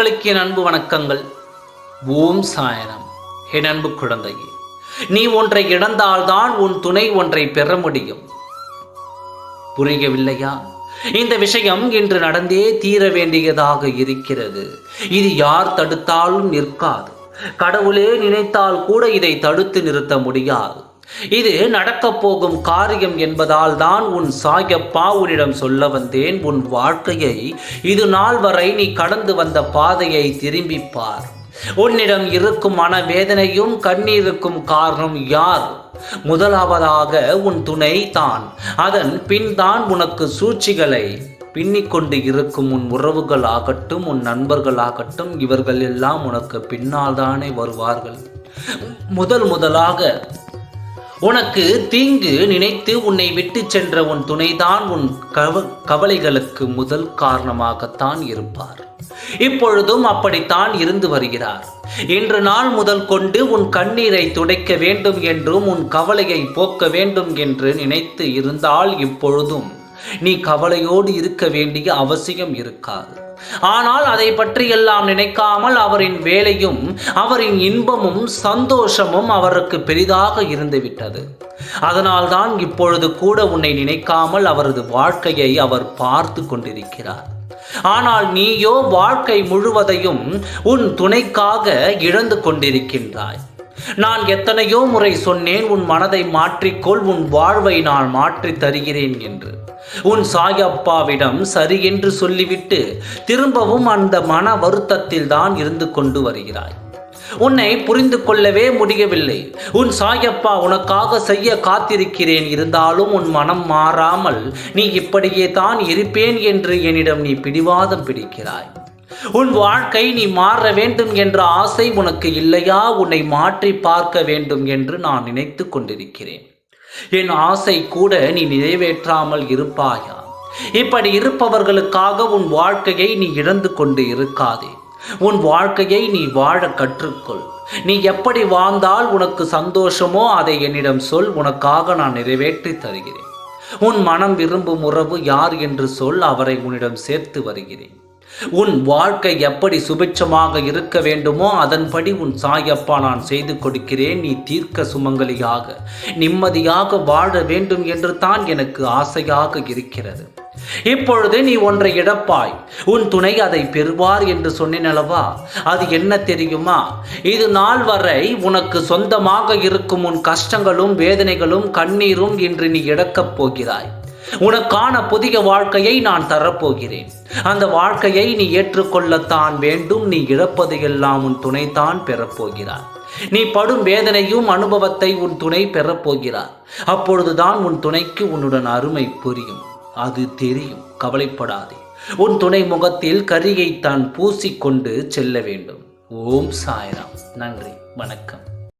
அன்பர்களுக்கு என் அன்பு வணக்கங்கள். ஓம் சாயனம் என் அன்பு குழந்தையே நீ ஒன்றை இழந்தால்தான் உன் துணை ஒன்றை பெற முடியும். புரியவில்லையா இந்த விஷயம் இன்று நடந்தே தீர வேண்டியதாக இருக்கிறது. இது யார் தடுத்தாலும் நிற்காது. கடவுளே நினைத்தால் கூட இதை தடுத்து நிறுத்த முடியாது. இது நடக்கப் போகும் காரியம் என்பதால் தான் உன் சாயப்பா உன்னிடம் சொல்ல வந்தேன். உன் வாழ்க்கையை இது நாள் வரை நீ கடந்து வந்த பாதையை திரும்பிப்பார் உன்னிடம் இருக்கும் மனவேதனையும் கண்ணீருக்கும் காரணம் யார்? முதலாவதாக உன் துணை தான். அதன் பின் தான் உனக்கு சூழ்ச்சிகளை பின்னிக்கொண்டு இருக்கும் உன் உறவுகள் ஆகட்டும் உன் நண்பர்கள் ஆகட்டும் இவர்கள் எல்லாம் உனக்கு பின்னால் தானே வருவார்கள். முதல் முதலாக உனக்கு தீங்கு நினைத்து உன்னை விட்டு சென்ற உன் துணைதான் உன் கவ கவலைகளுக்கு முதல் காரணமாகத்தான் இருப்பார். இப்பொழுதும் அப்படித்தான் இருந்து வருகிறார். இன்று நாள் முதல் கொண்டு உன் கண்ணீரை துடைக்க வேண்டும் என்றும் உன் கவலையை போக்க வேண்டும் என்று நினைத்து இருந்தால் இப்பொழுதும் நீ கவலையோடு இருக்க வேண்டிய அவசியம் இருக்காது. ஆனால் அதை பற்றியெல்லாம் நினைக்காமல் அவரின் வேலையும் அவரின் இன்பமும் சந்தோஷமும் அவருக்கு பெரிதாக இருந்துவிட்டது. அதனால்தான் இப்பொழுது கூட உன்னை நினைக்காமல் அவரது வாழ்க்கையை அவர் பார்த்து கொண்டிருக்கிறார். ஆனால் நீயோ வாழ்க்கை முழுவதையும் உன் துணைக்காக இழந்து கொண்டிருக்கின்றாய். நான் எத்தனையோ முறை சொன்னேன் உன் மனதை மாற்றிக்கொள் உன் வாழ்வை நான் மாற்றித் தருகிறேன் என்று. உன் சாயப்பாவிடம் சரி என்று சொல்லிவிட்டு திரும்பவும் அந்த மன வருத்தத்தில் தான் இருந்து கொண்டு வருகிறாய். உன்னை புரிந்து கொள்ளவே முடியவில்லை. உன் சாயப்பா உனக்காக செய்ய காத்திருக்கிறேன் இருந்தாலும் உன் மனம் மாறாமல் நீ இப்படியே தான் இருப்பேன் என்று என்னிடம் நீ பிடிவாதம் பிடிக்கிறாய். உன் வாழ்க்கை நீ மாற வேண்டும் என்ற ஆசை உனக்கு இல்லையா? உன்னை மாற்றி பார்க்க வேண்டும் என்று நான் நினைத்து கொண்டிருக்கிறேன். என் ஆசை கூட நீ நிறைவேற்றாமல் இருப்பாயா? இப்படி இருப்பவர்களுக்காக உன் வாழ்க்கையை நீ இழந்து கொண்டு இருக்காதே. உன் வாழ்க்கையை நீ வாழ கற்றுக்கொள். நீ எப்படி வாழ்ந்தால் உனக்கு சந்தோஷமோ அதை என்னிடம் சொல். உனக்காக நான் நிறைவேற்றி தருகிறேன். உன் மனம் விரும்பும் உறவு யார் என்று சொல். அவரை உன்னிடம் சேர்த்து வருகிறேன். உன் வாழ்க்கை எப்படி சுபிட்சமாக இருக்க வேண்டுமோ அதன்படி உன் சாயப்பா நான் செய்து கொடுக்கிறேன். நீ தீர்க்க சுமங்கலியாக நிம்மதியாக வாழ வேண்டும் என்று தான் எனக்கு ஆசையாக இருக்கிறது. இப்பொழுது நீ ஒன்றை இழப்பாய். உன் துணை அதை பெறுவார் என்று சொன்னினலவா அது என்ன தெரியுமா? இது நாள் வரை உனக்கு சொந்தமாக இருக்கும் உன் கஷ்டங்களும் வேதனைகளும் கண்ணீரும் இன்று நீ இழக்கப் போகிறாய். உனக்கான புதிய வாழ்க்கையை நான் தரப்போகிறேன். அந்த வாழ்க்கையை நீ ஏற்றுக்கொள்ளத்தான் வேண்டும். நீ இழப்பது எல்லாம் உன் துணைதான் பெறப்போகிறார். நீ படும் வேதனையும் அனுபவத்தை உன் துணை பெறப்போகிறார். அப்பொழுதுதான் உன் துணைக்கு உன்னுடன் அருமை புரியும். அது தெரியும். கவலைப்படாதே. உன் துணை முகத்தில் கரியை தான் பூசிக்கொண்டு செல்ல வேண்டும். ஓம் சாய்ராம். நன்றி. வணக்கம்.